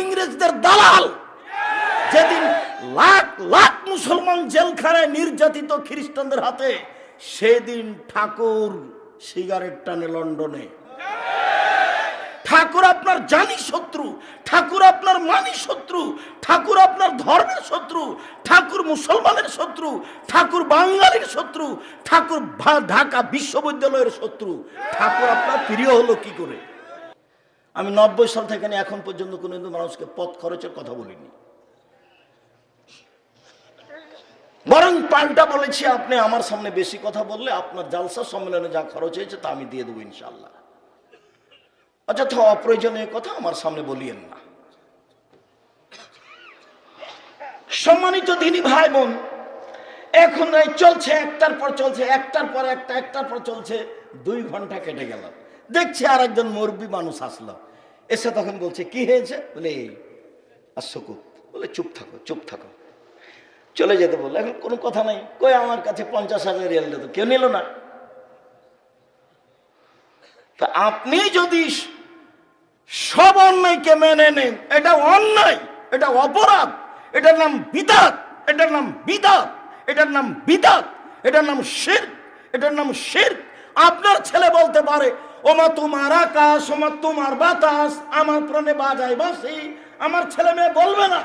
ইংরেজদের দালাল। যেদিন লাখ লাখ মুসলমান নির্যাতিত খ্রিস্টানদের হাতে, সেদিন ঠাকুর সিগারেট টানে লন্ডনে। ঠাকুর আপনার জানি শত্রু, ঠাকুর আপনার মানি শত্রু, ঠাকুর আপনার ধর্মের শত্রু, ঠাকুর মুসলমানের শত্রু, ঠাকুর বাঙালির শত্রু, ঠাকুর ঢাকা বিশ্ববিদ্যালয়ের শত্রু। ঠাকুর আপনার প্রিয় হলো কি করে? আমি নব্বই সাল থেকে এখন পর্যন্ত কোনো মানুষকে পথ খরচের কথা বলিনি। বরং পাল্টা বলেছি, আপনি আমার সামনে বেশি কথা বললে আপনার জালসা সম্মেলনে যা খরচ হয়েছে তা আমি দিয়ে দেবো ইনশাল্লাহ অযথা অপ্রয়োজনীয় কথা আমার সামনে বলিয়েন না। সম্মানিত দিনী ভাই বোন এখন চলছে, একটার পর চলছে, একটার পর একটা, একটার পর চলছে, দুই ঘণ্টা কেটে গেল। দেখছি আর একজন মুরব্বী মানুষ আসলো। এসে তখন বলছে, কি হয়েছে? বলে এই আর বলে, চুপ থাকো চুপ থাকো। চলে যেতে বলল। এখন কোনো কথা নাই। কই, আমার কাছে পঞ্চাশ হাজার রিয়াল দিত কেউ নিল না। তা আপনি যদি সব অন্যায়কে মেনে নেন, এটা অন্যায়, এটা অপরাধ, এটার নাম বিদাত, এটার নাম বিদাত, এটার নাম বিদাত, এটার নাম শের এটার নাম শের আপনার ছেলে বলতে পারে ওমা তোমার আকাশ, ওমা তোমার বাতাস, আমার প্রাণে বাজায় বাসি আমার ছেলে মেয়ে বলবে না।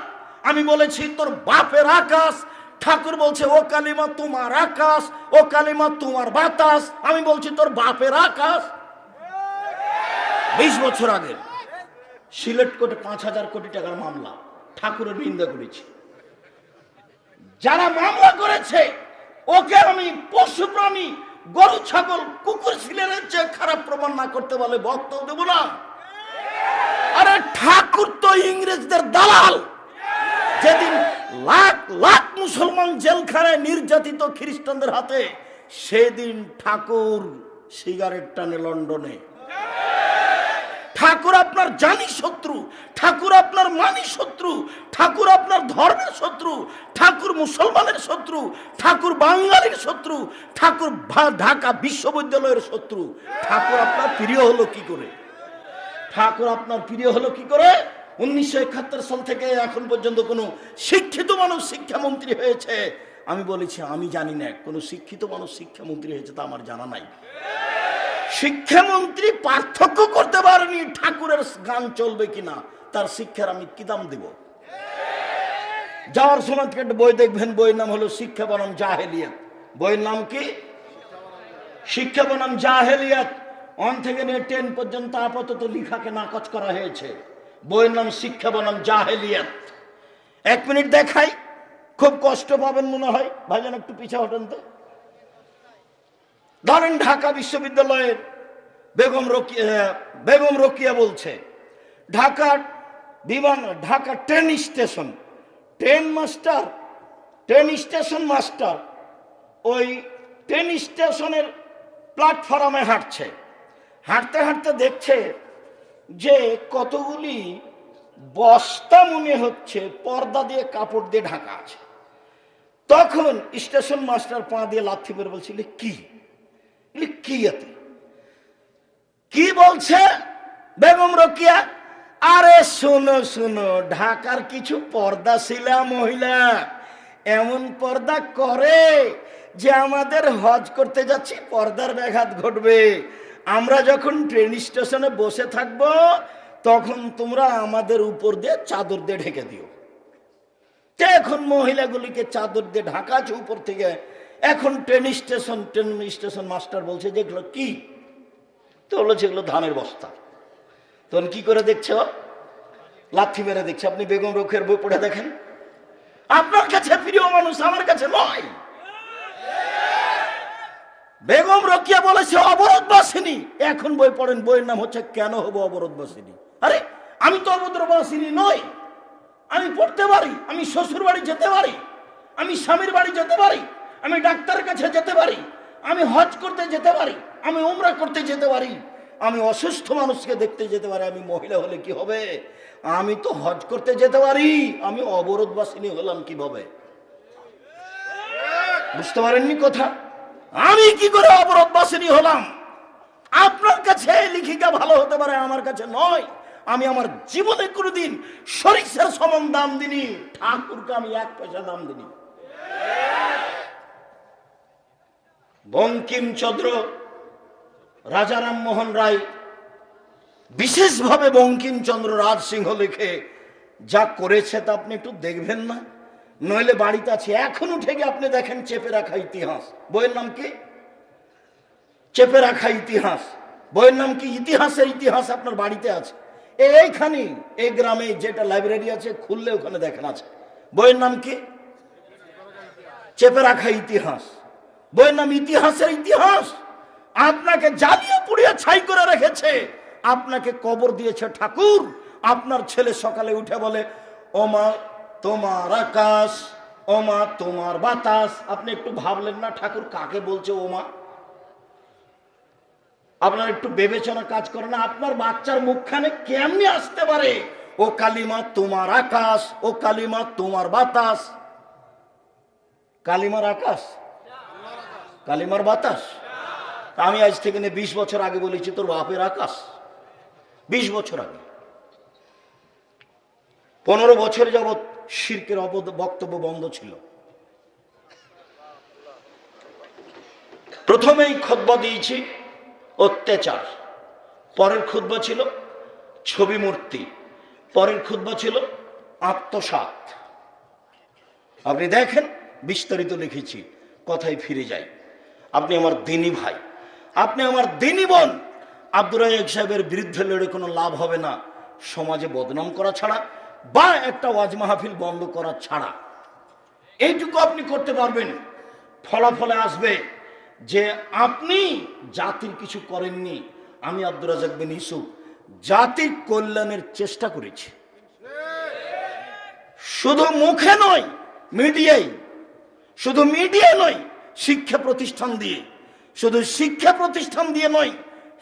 আমি বলেছি, তোর বাপের আকাশ। ঠাকুর বলছে, ও কালিমা তোমার আকাশ, ও কালিমা তোমার বাতাস। আমি বলছি, তোর বাপের আকাশ? বিশ বছর আগে সিলেট কোর্টে পাঁচ হাজার কোটি টাকার মামলা, ঠাকুরের নিন্দা করেছি। যারা মামলা করেছে, ওকে আমি পশু প্রাণী গরু, ছাগল, কুকুর ছিলেনের চেয়ে খারাপ প্রমাণ না করতে বলে বক্তব্য দেব না। আরে ঠাকুর তো ইংরেজদের দালাল। যেদিন লাখ লাখ মুসলমান জেলখানায় নির্যাতিত খ্রিস্টানদের হাতে, সেদিন ঠাকুর সিগারেট টানে লন্ডনে। ঠাকুর আপনার জানি শত্রু, ঠাকুর আপনার মানি শত্রু, ঠাকুর আপনার ধর্মের শত্রু, ঠাকুর মুসলমানের শত্রু, ঠাকুর বাঙালির শত্রু, ঠাকুর ঢাকা বিশ্ববিদ্যালয়ের শত্রু। ঠাকুর আপনার প্রিয় হলো কি করে? ঠাকুর আপনার প্রিয় হলো কি করে? উনিশশো একাত্তর সাল থেকে এখন পর্যন্ত কোনো শিক্ষিত মানুষ শিক্ষামন্ত্রী হয়েছে। আমি বলেছি, আমি জানি না, কোনো শিক্ষিত মানুষ শিক্ষামন্ত্রী হয়েছে তা আমার জানা নাই। শিক্ষামন্ত্রী পার্থক্য করতে পারেনি, ঠাকুরের গান চলবে কিনা, তার শিক্ষার আমি কি দাম দেব? যাওয়ার সময় একটা বই দেখবেন, বইয়ের নাম হলো শিক্ষা বনাম জাহেলিয়াত। বইয়ের নাম কি? শিক্ষা বনাম জাহেলিয়াত। অন থেকে নিয়ে টেন পর্যন্ত আপাতত লিখাকে নাকচ করা হয়েছে। বইয়ের নাম শিক্ষা বনাম জাহেলিয়াত। এক মিনিট দেখাই, খুব কষ্ট পাবেন মনে হয়। ভাইজান, একটু পিছা হটেন তো। ধরেন ঢাকা বিশ্ববিদ্যালয়ের বেগম রকিয়া বেগম রকিয়া বলছে, ঢাকার বিমান, Dhaka train station, train master, train station master ওই ট্রেন স্টেশনের প্ল্যাটফর্মে হাঁটছে। হাঁটতে হাঁটতে দেখছে যে কতগুলি বস্তা মনে হচ্ছে পর্দা দিয়ে কাপড় দিয়ে ঢাকা আছে। তখন স্টেশন মাস্টার পা দিয়ে লাথি মেরে বলছিল, কি? বলি, কি বলছে বেগম রকিয়া? আরে শোনো শোনো ঢাকার কিছু পর্দা ছিলা মহিলা এমন পর্দা করে যে আমাদের হজ করতে যাচ্ছি পর্দার ব্যাঘাত ঘটবে। আমরা যখন ট্রেন স্টেশনে বসে থাকব তখন তোমরা আমাদের উপর দিয়ে চাদর দিয়ে ঢেকে দিও। এখন মহিলাগুলিকে চাদর দিয়ে ঢাকা আছে উপর থেকে এখন train station train station master বলছে যেগুলো কি? তো হলো যেগুলো ধানের বস্তা। তখন কি করে দেখছে লাথি মেরে দেখছে, আপনি বেগম রক্ষের বই পড়ে দেখেন? আপনার কাছে প্রিয় মানুষ, আমার কাছে নয়। বেগম রকিয়া বলেছে অবরোধ বাসিনী এখন বই পড়েন, বইয়ের নাম হচ্ছে, কেন হব অবরোধ বাসিনী আরে, আমি তো অবরোধ বাসিনী নই। আমি পড়তে পারি, আমি শ্বশুর বাড়ি যেতে পারি, আমি স্বামীর বাড়ি যেতে পারি। আমি ডাক্তারের কাছে যেতে পারি, আমি হজ করতে যেতে পারি, আমি উমরা করতে যেতে পারি, আমি অসুস্থ মানুষকে দেখতে যেতে পারি, আমি মহিলা হলে কি হবে? আমি তো হজ করতে যেতে পারি, আমি অবরোধবাসিনী হলাম কীভাবে? বুঝতে পারেননি কথা? আমি কি করে অবরোধবাসিনী হলাম? আপনার কাছে লিখিকা ভালো হতে পারে, আমার কাছে নয়। আমি আমার জীবনে কোনোদিন সরিষার সমান দাম দিনি ঠাকুরকে আমি এক পয়সা দাম দিনি বঙ্কিমচন্দ্র রাজারাম মোহন রায় বিশেষভাবে বঙ্কিমচন্দ্র রাজ সিংহ লিখে যা করেছে তা আপনি একটু দেখবেন না। নইলে বাড়িতে আছে। এখন উঠে গিয়ে আপনি দেখেন চেপে রাখা ইতিহাস। বইয়ের নাম কি? চেপে রাখা ইতিহাস। বইয়ের নাম কি? ইতিহাসের ইতিহাস আপনার বাড়িতে আছে। এইখানে এই গ্রামে যেটা লাইব্রেরি আছে, খুললে ওখানে দেখেন আছে। বইয়ের নাম কি? চেপে রাখা ইতিহাস। বইয়ের নাম ইতিহাসের ইতিহাস। আপনাকে জ্বালিয়ে পুড়িয়ে ছাই করে রেখেছে। আপনাকে কবর দিয়েছে ঠাকুর। আপনার ছেলে সকালে উঠে বলে, ওমা, তোমার আকাশ, ওমা, তোমার বাতাস। আপনি একটু ভাবলেন না ঠাকুর কাকে বলছে ওমা? আপনার একটু বিবেচনা কাজ করে না, আপনার বাচ্চার মুখখানে কেমনি আসতে পারে? ও কালিমা, তোমার আকাশ, ও কালিমা, তোমার বাতাস। কালিমার আকাশ? কালিমার বাতাস। আমি আজ থেকে নিয়ে বিশ বছর আগে বলেছি, তোর বাপের আকাশ। বিশ বছর আগে। পনেরো বছর যাবৎ শির্কের বক্তব্য বন্ধ ছিল। প্রথমেই খতবা দিয়েছি অত্যাচার। পরের খুদ্া ছিল ছবি মূর্তি। পরের খুদ্া ছিল আত্মসাত আপনি দেখেন, বিস্তারিত লিখেছি, কথায় ফিরে যাই। আপনি আমার দিনী ভাই, আপনি আমার দিনী বোন। আব্দুর রাজাক সাহেবের বিরুদ্ধে লড়ে কোনো লাভ হবে না। সমাজে বদনাম করা ছাড়া বা একটা ওয়াজ মাহফিল বন্ধ করা ছাড়া। এইটুকু আপনি করতে পারবেন। ফলাফলে আসবে যে আপনি জাতির কিছু করেননি। আমি আব্দুর রাজাক বিন ইসুফ জাতির কল্যাণের চেষ্টা করেছি। শুধু মুখে নয়, মিডিয়ায়, শুধু মিডিয়া নয় শিক্ষা প্রতিষ্ঠান দিয়ে। শুধু শিক্ষা প্রতিষ্ঠান দিয়ে নয়,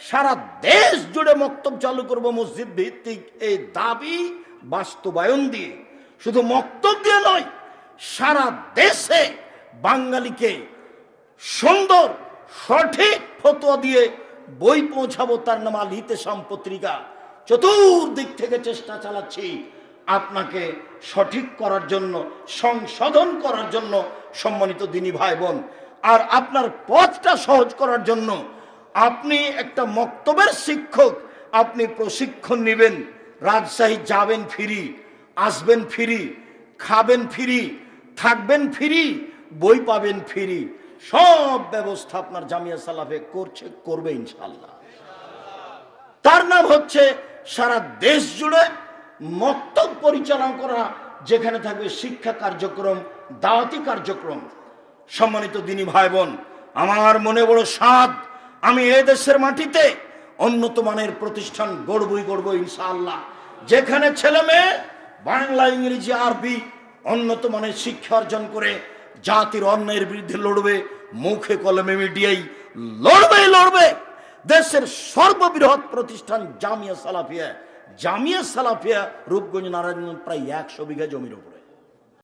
সারা দেশ জুড়ে মক্তব চালু করব মসজিদ ভিত্তিক এই দাবি বাস্তবায়ন দিয়ে। শুধু মক্তব দিয়ে নয়, সারা দেশে বাঙালিকে সুন্দর, সঠিক ফতোয়া দিয়ে বই পৌঁছাবো তার নাম আল হিতেশাম পত্রিকা। চতুর্দিক থেকে চেষ্টা চালাচ্ছি আপনাকে সঠিক করার জন্য, সংশোধন করার জন্য সম্মানিত দিনী ভাই বোন আর আপনার পথটা সহজ করার জন্য আপনি একটা মক্তবের শিক্ষক, আপনি প্রশিক্ষণ নেবেন, রাজশাহী যাবেন ফিরি, আসবেন ফিরি, খাবেন ফিরি, থাকবেন ফিরি, বই পাবেন ফিরি, সব ব্যবস্থা আপনার জামিয়া সালাফে করছে, করবে ইনশাল্লাহ তার নাম হচ্ছে সারা দেশ জুড়ে মক্তব পরিচালনা করা, যেখানে থাকবে শিক্ষা কার্যক্রম, দাওয়াতি কার্যক্রম। সম্মানিত দিনী ভাই বোন আমার মনে বড় স্বাদ, আমি এ দেশের মাটিতে উন্নত মানের প্রতিষ্ঠান গড়বই গড়ব ইনশাআল্লাহ। যেখানে ছেলে মেয়ে, বাংলা, ইংরেজি, আরবি উন্নত মানের শিক্ষা অর্জন করে জাতির অন্যায়ের বিরুদ্ধে লড়বে, মুখে কলমে মিডিয়াই লড়বে লড়বে। দেশের সর্ববৃহৎ প্রতিষ্ঠান জামিয়া সালাফিয়া জামিয়া সালাফিয়া রূপগঞ্জ নারায়ণ প্রায় একশো বিঘা জমির উপরে।